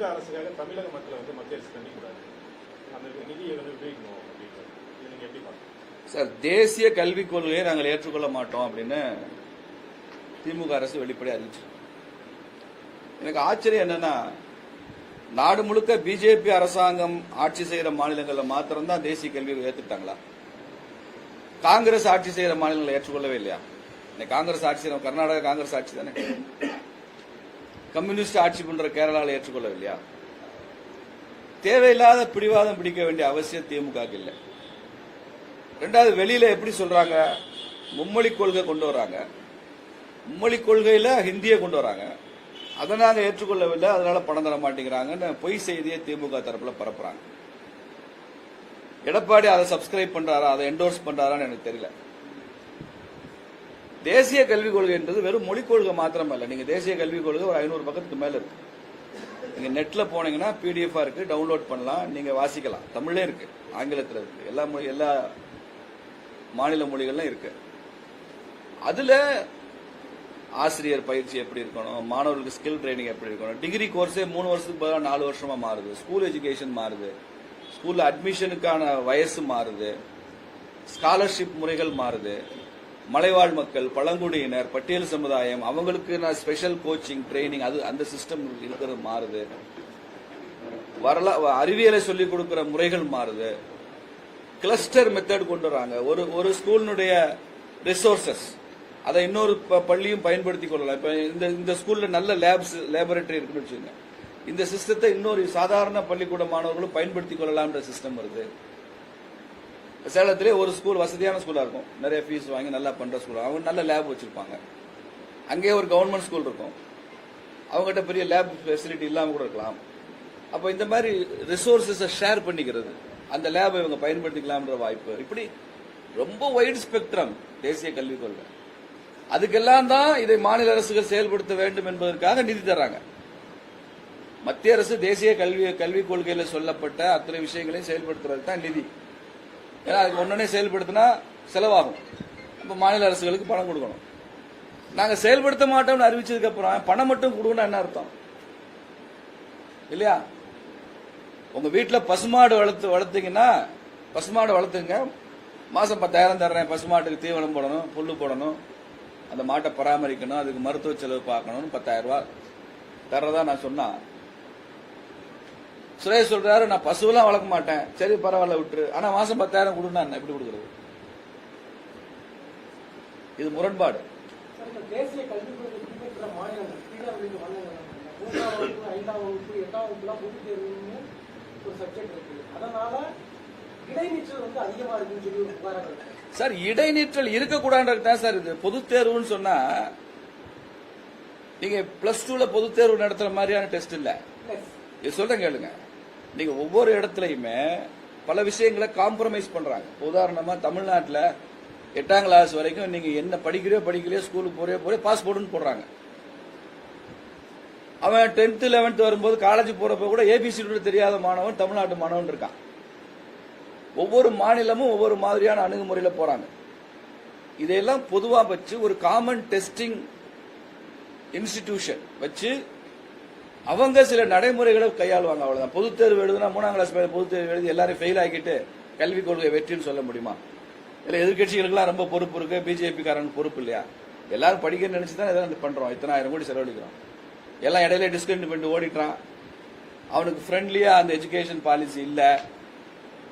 தமிழக அரசுக்காக தமிழக மக்களை வந்து மத்திய அரசு கண்டிக்கூடாது அந்த நிதியை வந்து உபயோகிக்கணும் அப்படின்றது. இது நீங்க எப்படி பார்க்கணும் சார் தேசிய கல்விக் கொள்கையை நாங்கள் ஏற்றுக்கொள்ள மாட்டோம் அப்படின்னு திமுக அரசு வெளிப்படையாக அறிவிச்சு. எனக்கு ஆச்சரியம் என்னன்னா நாடு முழுக்க பிஜேபி அரசாங்கம் ஆட்சி செய்கிற மாநிலங்களில் மாத்திரம்தான் தேசிய கல்வியை ஏத்துக்கிட்டாங்களா காங்கிரஸ் ஆட்சி செய்கிற மாநிலங்களை ஏற்றுக்கொள்ளவே இல்லையா? இன்னைக்கு காங்கிரஸ் ஆட்சி கர்நாடகா காங்கிரஸ் ஆட்சி தானே? கம்யூனிஸ்ட் ஆட்சி பண்ற கேரளாவில் ஏற்றுக்கொள்ளவில்லையா? தேவையில்லாத பிடிவாதம் பிடிக்க வேண்டிய அவசியம் திமுக இல்லை. ரெண்டாவது வெளியில எப்படி சொல்றாங்க? மும்மொழி கொள்கை கொண்டு வராங்க. மும்மொழி கொள்கையில ஹிந்தியை கொண்டு வராங்க. அதை நாங்கள் ஏற்றுக்கொள்ளவில்லை அதனால பணம் தர மாட்டேங்கிறாங்கன்னு பொய் செய்தியை திமுக தரப்புல பரப்புறாங்க. எடப்பாடி அதை சப்ஸ்கிரைப் பண்றாரா? அதை என்டோர்ஸ் பண்றாரான்னு எனக்கு தெரியல. தேசிய கல்விக் கொள்கை என்பது வெறும் மொழிக் கொள்கை மாத்திரம் இல்ல நீங்க தேசிய கல்விக் கொள்கை ஒரு ஐநூறு பக்கத்துக்கு மேல இருக்கு. நீங்க நெட்ல போனீங்கன்னா பிடிஎஃபா இருக்கு டவுன்லோட் பண்ணலாம் நீங்க வாசிக்கலாம். தமிழ்லே இருக்கு ஆங்கிலத்தில் இருக்கு. எல்லா மொழி எல்லா மாநில மொழிகள்லாம் இருக்கு. அதுல ஆசிரியர் பயிற்சி எப்படி இருக்கணும் மாணவர்களுக்கு ஸ்கில் ட்ரைனிங் எப்படி இருக்கணும்? டிகிரி கோர்ஸே மூணு வருஷத்துக்கு பதிலாக நாலு வருஷமா மாறுது. ஸ்கூல் எஜுகேஷன் மாறுது. ஸ்கூல்ல அட்மிஷனுக்கான வயசு மாறுது. ஸ்காலர்ஷிப் முறைகள் மாறுது. மலைவாழ் மக்கள் பழங்குடியினர் பட்டியல் சமுதாயம் அவங்களுக்கு நான் ஸ்பெஷல் கோச்சிங் ட்ரைனிங் அது அந்த சிஸ்டம் இருக்கிறது மாறுது. வரலா அறிவியலை சொல்லிக் கொடுக்கிற முறைகள் மாறுது. கிளஸ்டர் மெத்தட் கொண்டு வராங்க. ஒரு ஒரு ஸ்கூலினுடைய ரிசோர்சஸ் அதை இன்னொரு ப- பள்ளியும் பயன்படுத்தி கொள்ளலாம். இப்போ இந்த இந்த ஸ்கூலில் நல்ல லேப்ஸ் லேபரேட்டரி இருக்குன்னு வச்சுக்கோங்க. இந்த சிஸ்டத்தை இன்னொரு சாதாரண பள்ளிக்கூட மாணவர்களும் பயன்படுத்தி கொள்ளலாம்ன்ற சிஸ்டம் வருது. சேலத்திலே ஒரு ஸ்கூல் வசதியான ஸ்கூலாக இருக்கும். நிறைய ஃபீஸ் வாங்கி நல்லா பண்ணுற ஸ்கூல் அவங்க நல்ல லேப் வச்சுருப்பாங்க. அங்கேயே ஒரு கவர்மெண்ட் ஸ்கூல் இருக்கும். அவங்ககிட்ட பெரிய லேப் ஃபெசிலிட்டி இல்லாமல் கூட இருக்கலாம். அப்போ இந்த மாதிரி ரிசோர்ஸஸை ஷேர் பண்ணிக்கிறது அந்த லேபை இவங்க பயன்படுத்திக்கலாம்ன்ற வாய்ப்பு. இப்படி ரொம்ப வைட் ஸ்பெக்ட்ரம் தேசிய கல்விக் கொள்கை அதுக்கெல்லாம் தான் இதை மாநில அரசுகள் செயல்படுத்த வேண்டும் என்பதற்காக நிதி தராங்க மத்திய அரசு தேசிய கல்வி கல்விக் கொள்கையில் சொல்லப்பட்ட அத்தனை விஷயங்களையும் செயல்படுத்துறது தான் நிதி. ஏன்னா அதுக்கு ஒன்னொன்னே செயல்படுத்தினா செலவாகும். இப்போ மாநில அரசுகளுக்கு பணம் கொடுக்கணும். நாங்கள் செயல்படுத்த மாட்டோம்னு அறிவிச்சதுக்கப்புறம் பணம் மட்டும் கொடுக்கணும் என்ன அர்த்தம்? இல்லையா? உங்கள் வீட்டில் பசுமாடு வளர்த்து வளர்த்தீங்கன்னா பசுமாடு வளர்த்துங்க. மாதம் பத்தாயிரம் தர்றேன். பசுமாட்டுக்கு தீவனம் போடணும் புல் போடணும். அந்த மாட்டை பராமரிக்கணும். அதுக்கு மருத்துவ செலவு பார்க்கணும்னு பத்தாயிரம் ரூபா தர்றதா நான் சொன்னால் சுரேஷ் சொல்றாரு நான் பசுவெல்லாம் வளர்க்க மாட்டேன். சரி பரவாயில்ல விட்டுரு. ஆனா மாசம் பத்தாயிரம் கொடுன்னா என்ன? எப்படி கொடுக்கறது? இது முரண்பாடு. சார், இடைநிற்றல் இருக்கக்கூடாதுன்றது தான் சார் இது. பொதுத் தேர்வுன்னு சொன்னா நீங்க பிளஸ் டூல பொதுத் தேர்வு நடத்துற மாதிரியான டெஸ்ட் இல்ல. இது சொல்றேன் கேளுங்க. நீங்க ஒவ்வொரு இடத்துலயுமே பல விஷயங்களை காம்ப்ரமைஸ் பண்றாங்க. உதாரணமா தமிழ்நாட்டில் எட்டாம் கிளாஸ் வரைக்கும் நீங்க என்ன படிக்கிறியோ படிக்கலையோ ஸ்கூலுக்கு போறியோ போறியோ பாஸ்போர்ட்டுன்னு போடுறாங்க. அவன் டென்த்து லெவன்த் வரும்போது காலேஜ் போறப்ப கூட ஏபிசி தெரியாத மாணவன் தமிழ்நாட்டு மாணவன் இருக்கான். ஒவ்வொரு மாநிலமும் ஒவ்வொரு மாதிரியான அணுகுமுறையில் போறாங்க. இதையெல்லாம் பொதுவாக வச்சு ஒரு காமன் டெஸ்டிங் இன்ஸ்டிடியூஷன் வச்சு அவங்க சில நடைமுறைகளை கையாளுவாங்க அவ்வளவுதான். பொதுத் தேர்வு எழுதுனா மூணாம் கிளாஸ் மேல பொதுத் தேர்வு எழுதி எல்லாரும் ஃபெயில் ஆகிட்டு கல்விக் கொள்கை வெற்றின்னு சொல்ல முடியுமா? இல்ல எதிர்கட்சிகளுக்குலாம் ரொம்ப பொறுப்பு இருக்கு பிஜேபி காரனுக்கு பொறுப்பு இல்லையா? எல்லாரும் படிக்க நினைச்சு தான் இதெல்லாம் பண்றோம். இத்தனை ஆயிரம் கோடி செலவழிக்கிறோம். எல்லாம் இடையில டிஸ்கண்ட் பண்ணிட்டு ஓடிட்டான் அவனுக்கு ஃப்ரெண்ட்லியா அந்த எஜுகேஷன் பாலிசி இல்ல.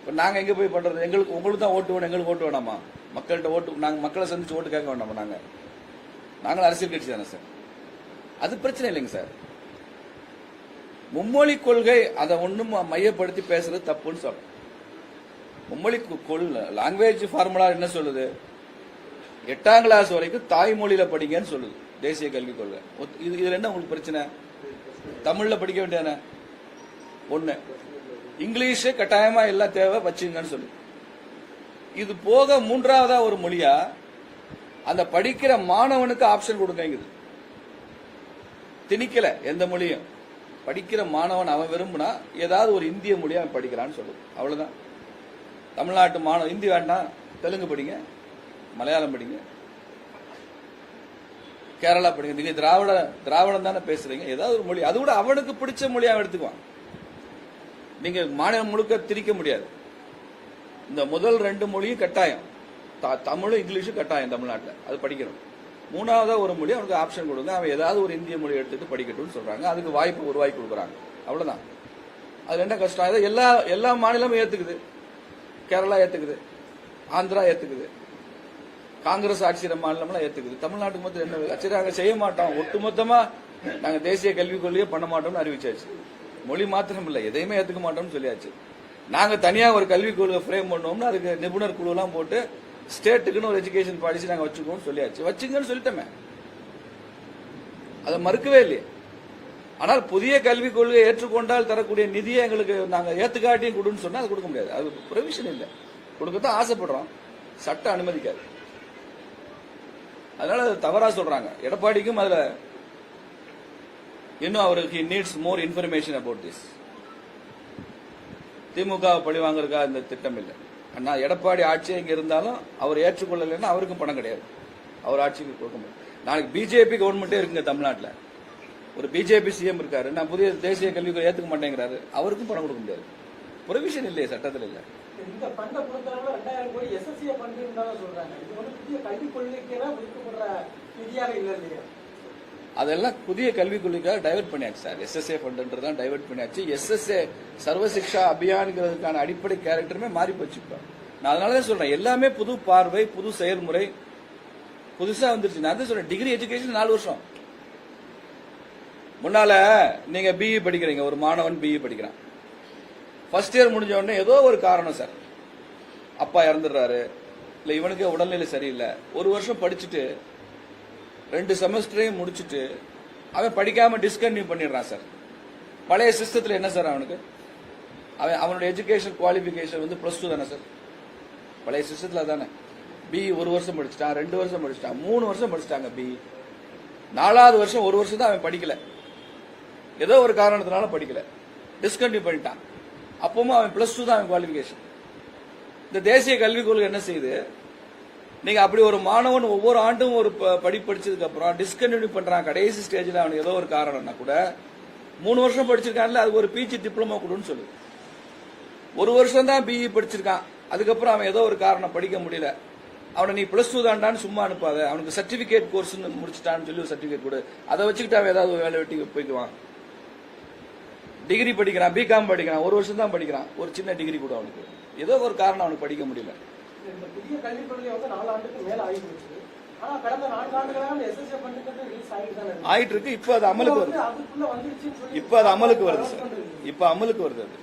இப்ப நாங்க எங்க போய் பண்றது? எங்களுக்கு உங்களுக்கு தான் ஓட்டு வேணும் எங்களுக்கு ஓட்டு வேணாமா? மக்கள்கிட்ட ஓட்டு நாங்க மக்களை சந்திச்சு ஓட்டு கேட்க வேண்டாமா நாங்க? நாங்களும் அரசியல் கட்சி தானே சார். அது பிரச்சனை இல்லைங்க சார். மும்மொழி கொள்கை அதை ஒன்றும் மையப்படுத்தி பேசுறது தப்புன்னு சொல்றேன். மும்மொழி கொள் லாங்குவேஜ் ஃபார்முலா என்ன சொல்லுது? எட்டாம் கிளாஸ் வரைக்கும் தாய்மொழியில படிங்கன்னு சொல்லுது தேசிய கல்விக் கொள்கை. இது இதுல என்ன உங்களுக்கு பிரச்சனை? தமிழ்ல படிக்க வேண்டியதானே? ஒண்ணு. இங்கிலீஷ் கட்டாயமா எல்லாம் தேவை வச்சுங்கன்னு சொல்லு இது போக மூன்றாவதா ஒரு மொழியா அந்த படிக்கிற மாணவனுக்கு ஆப்ஷன் கொடுங்கங்குது திணிக்கல எந்த மொழியும். படிக்கிற மாணவன் அவன் விரும்புனா ஏதாவது ஒரு இந்திய மொழியை அவன் படிக்கிறான்னு சொல்லுது. அவ்வளோதான் தமிழ்நாட்டு மாணவன் ஹிந்தி வேண்டாம். தெலுங்கு படிங்க மலையாளம் படிங்க. கேரளா படிங்க. நீங்க திராவிட திராவிடம் தானே பேசுறீங்க. ஏதாவது ஒரு மொழி. அது கூட அவனுக்கு பிடிச்ச மொழியாக அவன் எடுத்துக்குவான். நீங்க மாநிலம் முழுக்க திரிக்க முடியாது. இந்த முதல் ரெண்டு மொழியும் கட்டாயம். த- தமிழும் இங்கிலீஷும் கட்டாயம் தமிழ்நாட்டில். அது படிக்கணும். மூணாவதா ஒரு மொழி அவனுக்கு ஆப்ஷன் கொடுங்க. அவன் ஏதாவது ஒரு இந்திய மொழி எடுத்துகிட்டு படிக்கட்டும்னு சொல்கிறாங்க அதுக்கு வாய்ப்பு உருவாக்கி கொடுக்குறாங்க. அவ்வளோதான் அது என்ன கஷ்டம். இதை எல்லா எல்லா மாநிலமும் ஏற்றுக்குது கேரளா ஏற்றுக்குது ஆந்திரா ஏற்றுக்குது காங்கிரஸ் ஆட்சியிற மாநிலம்லாம் ஏற்றுக்குது தமிழ்நாட்டுக்கு மொத்தம் என்ன சரி நாங்கள் செய்ய மாட்டோம். ஒட்டுமொத்தமாக நாங்கள் தேசிய கல்விக் கொள்கையே பண்ண மாட்டோம்னு அறிவிச்சாச்சு. மொழி மாத்திரம் இல்லை எதையுமே ஏற்றுக்க மாட்டோம்னு சொல்லியாச்சு. நாங்கள் தனியாக ஒரு கல்விக் கொள்கை ஃப்ரேம் பண்ணோம்னா அதுக்கு நிபுணர் குழுலாம் போட்டு ஸ்டேட்டுக்குன்னு ஒரு எஜுகேஷன் பாலிசி நாங்க வச்சுக்கோன்னு சொல்லியாச்சு. வச்சுங்கன்னு சொல்லிட்டோமே. அதை மறுக்கவே இல்லையே. ஆனால் புதிய கல்விக் கொள்கையை ஏற்றுக்கொண்டால் தரக்கூடிய நிதியை எங்களுக்கு நாங்கள் ஏத்துக்காட்டியும் கொடுன்னு சொன்னா அது கொடுக்க முடியாது. அது ப்ரொவிஷன் இல்லை. கொடுக்கத்தான் ஆசைப்படுறோம். சட்டம் அனுமதிக்காது. அதனால அது தவறா சொல்றாங்க. எடப்பாடிக்கும் அதுல இன்னும் அவருக்கு needs more information about this DMK பழி வாங்குறதுக்கா இந்த திட்டம் இல்லை. அண்ணா எடப்பாடி ஆட்சி இங்கே இருந்தாலும் அவர் ஏற்றுக்கொள்ளலைன்னா அவருக்கும் பணம் கிடையாது. அவர் ஆட்சிக்கு கொடுக்க முடியும் நாளைக்கு பிஜேபி கவர்மெண்ட்டே இருக்குங்க தமிழ்நாட்டில். ஒரு பிஜேபி சிஎம் இருக்காரு. நான் புதிய தேசிய கல்விக்கு ஏற்றுக்க மாட்டேங்கிறாரு. அவருக்கும் பணம் கொடுக்க முடியாது. ப்ரொவிஷன் இல்லையே சட்டத்தில் இல்லை. இந்த ஃபண்டை பொறுத்தளவு ரெண்டாயிரம் கோடி எஸ்எஸ்சியை ஃபண்டு இருந்தாலும் சொல்றாங்க. இது வந்து புதிய கல்விக் கொள்கைக்கெல்லாம் ஒதுக்கப்படுற நிதியாக இல்லை இல்லையா. அதெல்லாம் புதிய கல்விக் கொள்கைக்காக டைவர்ட் பண்ணியாச்சு சார். எஸ்எஸ்ஏ ஃபண்டுன்றதான் டைவர்ட் பண்ணியாச்சு. எஸ்எஸ்ஏ சர்வசிக்ஷா அபியான்ங்கிறதுக்கான அடிப்படை கேரக்டருமே மாறி போச்சு இப்போ. நான் அதனால தான் சொல்றேன். எல்லாமே புது பார்வை புது செயல்முறை. புதுசாக வந்துருச்சு. நான் தான் சொல்றேன். டிகிரி எஜுகேஷன் நாலு வருஷம். முன்னால நீங்க பிஇ படிக்கிறீங்க. ஒரு மாணவன் பிஇ படிக்கிறான். ஃபர்ஸ்ட் இயர் முடிஞ்ச உடனே ஏதோ ஒரு காரணம் சார். அப்பா இறந்துடுறாரு. இல்லை இவனுக்கு உடல்நிலை சரியில்லை. ஒரு வருஷம் படிச்சுட்டு ரெண்டு செமஸ்டரையும் முடிச்சுட்டு அவன் படிக்காம டிஸ்கன்டினியூ பண்ணிடுறான் சார் பழைய சிஸ்டத்தில் என்ன சார் அவனுக்கு? அவன் அவனோட எஜுகேஷன் குவாலிஃபிகேஷன் வந்து ப்ளஸ் டூ தானே சார் பழைய சிஸ்டத்தில் தானே பி ஒரு வருஷம் படிச்சிட்டான் ரெண்டு வருஷம் படிச்சிட்டான் மூணு வருஷம் படிச்சிட்டாங்க பி நாலாவது வருஷம் ஒரு வருஷம் தான் அவன் படிக்கல. ஏதோ ஒரு காரணத்தினால படிக்கல. டிஸ்கண்டினியூ பண்ணிட்டான். அப்பவும் அவன் ப்ளஸ் டூ தான் அவன் குவாலிஃபிகேஷன் இந்த தேசிய கல்விக் கொள்கை என்ன செய்யுது? நீங்க அப்படி ஒரு மாணவன் ஒவ்வொரு ஆண்டும் ஒரு ப- படிப்பு அப்புறம் டிஸ்கண்டினியூ பண்றான் கடைசி ஸ்டேஜ்ல அவனுக்கு ஏதோ ஒரு காரணம்னா கூட மூணு வருஷம் படிச்சிருக்கான்ல அது ஒரு பிஜி டிப்ளமோ கொடுன்னு சொல்லு. ஒரு வருஷம் தான் பிஇ படிச்சிருக்கான் அதுக்கப்புறம் அவன் ஏதோ ஒரு காரணம் படிக்க முடியல. அவனை நீ பிளஸ் டூ தாண்டான்னு சும்மா அனுப்பாத அவனுக்கு சர்டிபிகேட் கோர்ஸ் முடிச்சிட்டான்னு சொல்லி ஒரு சர்டிபிகேட் கொடு. அதை வச்சுக்கிட்டு அவன் ஏதாவது ஒரு வேலை வெட்டி போய்க்குவான். டிகிரி படிக்கிறான் பிகாம் படிக்கிறான் ஒரு வருஷம் தான் படிக்கிறான் ஒரு சின்ன டிகிரி கூட அவனுக்கு. ஏதோ ஒரு காரணம் அவனுக்கு படிக்க முடியல. புதிய கல்விக் கொள்கை வந்து நாலு ஆண்டுக்கு மேல ஆகி போச்சு ஆனா கடந்த நான்கு ஆண்டுகளாக அந்த ஃபண்டுங்கிறது ரிலீஸ் ஆகிட்டு தானே. ஆயிட்டு இருக்கு. இப்ப அது அமலுக்கு வருது. அதுக்குள்ள வந்துருச்சுன்னு சொல்லி இப்ப அது அமலுக்கு வருது சார். இப்ப அமலுக்கு வருது அது.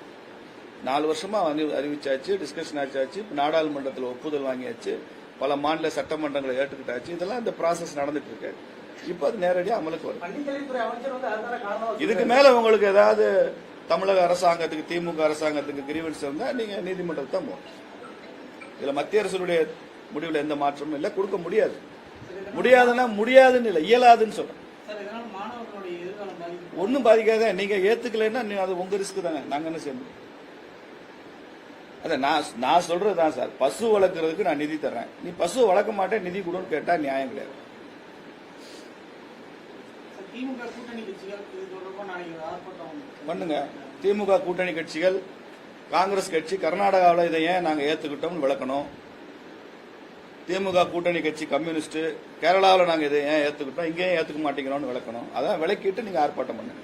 நாலு வருஷமா அறிவிச்சாச்சு டிஸ்கஷன் ஆச்சாச்சு இப்ப நாடாளுமன்றத்தில் ஒப்புதல் வாங்கியாச்சு பல மாநில சட்டமன்றங்களை ஏற்றுக்கிட்டாச்சு. இதெல்லாம் இந்த ப்ராசஸ் நடந்துட்டு இருக்கு. இப்ப அது நேரடியாக அமலுக்கு காரணம் இதுக்கு மேல உங்களுக்கு ஏதாவது தமிழக அரசாங்கத்துக்கு திமுக அரசாங்கத்துக்கு கிரீவன்ஸ் இருந்தா நீங்க நீதிமன்றத்துக்கு தான் போகணும். இதுல மத்திய அரசுடைய முடிவுல எந்த மாற்றமும் இல்லை கொடுக்க முடியாது. முடியாதுன்னா முடியாதுன்னு இல்லை இயலாதுன்னு சொல்றேன். ஒன்றும் பாதிக்காத நீங்க ஏத்துக்கலைன்னா நீ அது உங்க ரிஸ்க் தானே நாங்க என்ன செய்ய முடியும்? அத நான் நான் சொல்றது தான் சார் பசு வளர்க்கறதுக்கு நான் நிதி தர்றேன். நீ பசு வளர்க்க மாட்டேன் நிதி கொடுன்னு கேட்டா நியாயம் கிடையாது. பண்ணுங்க. திமுக கூட்டணி கட்சிகள் காங்கிரஸ் கட்சி கர்நாடகாவில் இதை ஏன் நாங்கள் ஏற்றுக்கிட்டோம்னு விளக்கணும்? திமுக கூட்டணி கட்சி கம்யூனிஸ்ட் கேரளாவில் நாங்கள் இதை ஏன் ஏற்றுக்கிட்டோம் இங்கேயும் ஏற்றுக்க மாட்டேங்கிறோம்னு விளக்கணும். அதான் விளக்கிட்டு நீங்கள் ஆர்ப்பாட்டம் பண்ணுங்க.